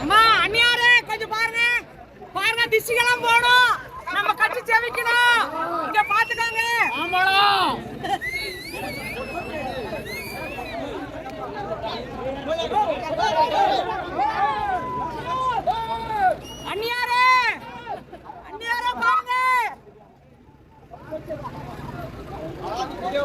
அம்மா அண்ணியாரு கொஞ்சம் பாருங்க. பாருங்க திசிகளாம் போடும் நம்ம கட்சி செவிக்கணும் இங்க பாத்துக்கோங்க. go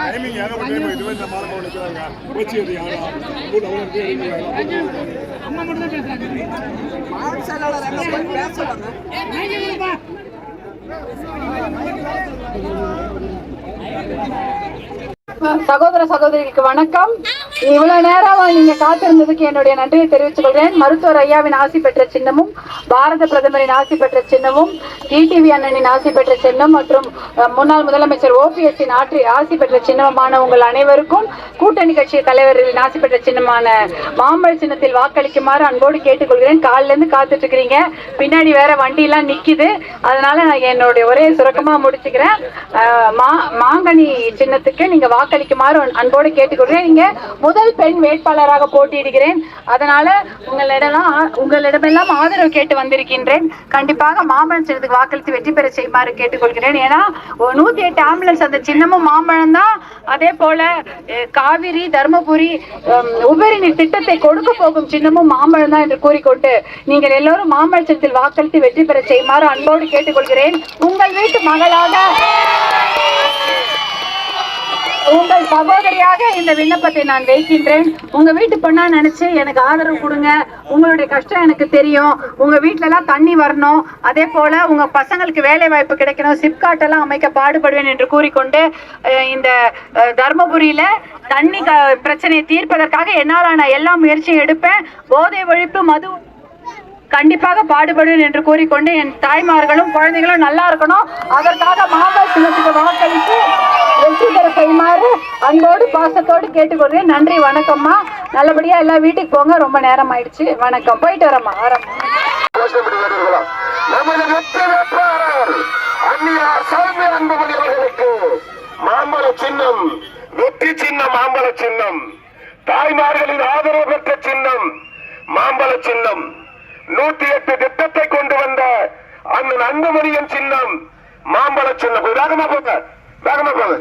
டைமிங் ஏகப்பட்ட டைம் இதுவே இந்த நிற்கிறாங்க வச்சு அது யாரா அவ்வளோ சகோதர சகோதரிகளுக்கு வணக்கம். இவ்வளவு நேரம் நீங்க காத்திருந்ததுக்கு என்னுடைய நன்றியை தெரிவித்துக் கொள்கிறேன். மருத்துவர் ஐயாவின் ஆசி பெற்ற சின்னமும் பாரத பிரதமரின் ஆசி பெற்ற சின்னமும் டிடிவி அண்ணனின் ஆசி பெற்ற சின்னம் மற்றும் முன்னாள் முதலமைச்சர் ஓபிஎஸ் ஆற்றி ஆசி பெற்ற சின்னமான உங்கள் அனைவருக்கும் கூட்டணி கட்சி தலைவர்களின் ஆசி பெற்ற சின்னமான மாம்பழ சின்னத்தில் வாக்களிக்குமாறு அன்போடு கேட்டுக்கொள்கிறேன். காலில இருந்து காத்துட்டு இருக்கிறீங்க பின்னாடி வேற வண்டி எல்லாம் நிக்குது. அதனால நான் என்னுடைய ஒரே சுரக்கமா முடிச்சுக்கிறேன். மா மாங்கனி சின்னத்துக்கு நீங்க வாக்களிக்குமாறு அன்போடு கேட்டுக்கொள்கிறேன். நீங்க முதல் பெண் வேட்பாளராக போட்டியிடுகிறேன். அதனால உங்களிடலாம் உங்களிடமெல்லாம் ஆதரவு கேட்டு வந்திருக்கின்றேன். கண்டிப்பாக மாம்பழம் சின்னத்துக்கு வாக்களித்து வெற்றி பெற செய்யுமாறு கேட்டுக்கொள்கிறேன். ஏன்னா நூத்தி எட்டு ஆம்புலன்ஸ் அந்த சின்னமும் மாம்பழம் தான். அதே போல காவிரி தருமபுரி உபரி நீர் திட்டத்தை கொடுக்க போகும் சின்னமும் மாம்பழம் தான் என்று கூறிக்கொண்டு நீங்கள் எல்லோரும் மாம்பழ சின்னத்தில் வாக்களித்து வெற்றி பெற செய்யுமாறு அன்போடு கேட்டுக்கொள்கிறேன். உங்கள் வீட்டு மகளாக உங்கள் சகோதரியாக இந்த விண்ணப்பத்தை நான் வைக்கின்றேன். உங்க வீட்டு பொண்ணா நினைச்சு எனக்கு ஆதரவு கொடுங்க. உங்களுடைய கஷ்டம் எனக்கு தெரியும். உங்க வீட்டுல எல்லாம் தண்ணி வரணும். அதே போல உங்க பசங்களுக்கு வேலை வாய்ப்பு கிடைக்கணும். சிப்காட் எல்லாம் அமைக்க பாடுபடுவேன் என்று கூறிக்கொண்டு இந்த தர்மபுரியில தண்ணி க- பிரச்சனையை தீர்ப்பதற்காக என்னாலான எல்லா முயற்சியும் எடுப்பேன். போதை ஒழிப்பு மது கண்டிப்பாக பாடுபடுவேன் என்று கூறிக்கொண்டு என் தாய்மார்களும் குழந்தைகளும் நல்லா இருக்கணும். அதற்காக மாம்பழ சின்னத்துக்கு வாக்களித்து அன்போடு பாசத்தோடு கேட்டுக்கொள்றேன் நன்றி வணக்கம்மா. நல்லபடியா எல்லாம் வீட்டுக்கு போங்க. ரொம்ப நேரம் ஆயிடுச்சு வணக்கம். போயிட்டு வரம்மா. வரம். நமது மாம்பழ சின்னம் வெற்றி சின்னம் மாம்பழ சின்னம். தாய்மார்களின் ஆதரவு பெற்ற சின்னம் மாம்பழ சின்னம். நூத்தி எட்டு திட்டத்தை கொண்டு வந்த அண்ணன் அன்புமணியின் சின்னம் மாம்பழ சின்னம். வேகமா போங்க. வேகமா போங்க.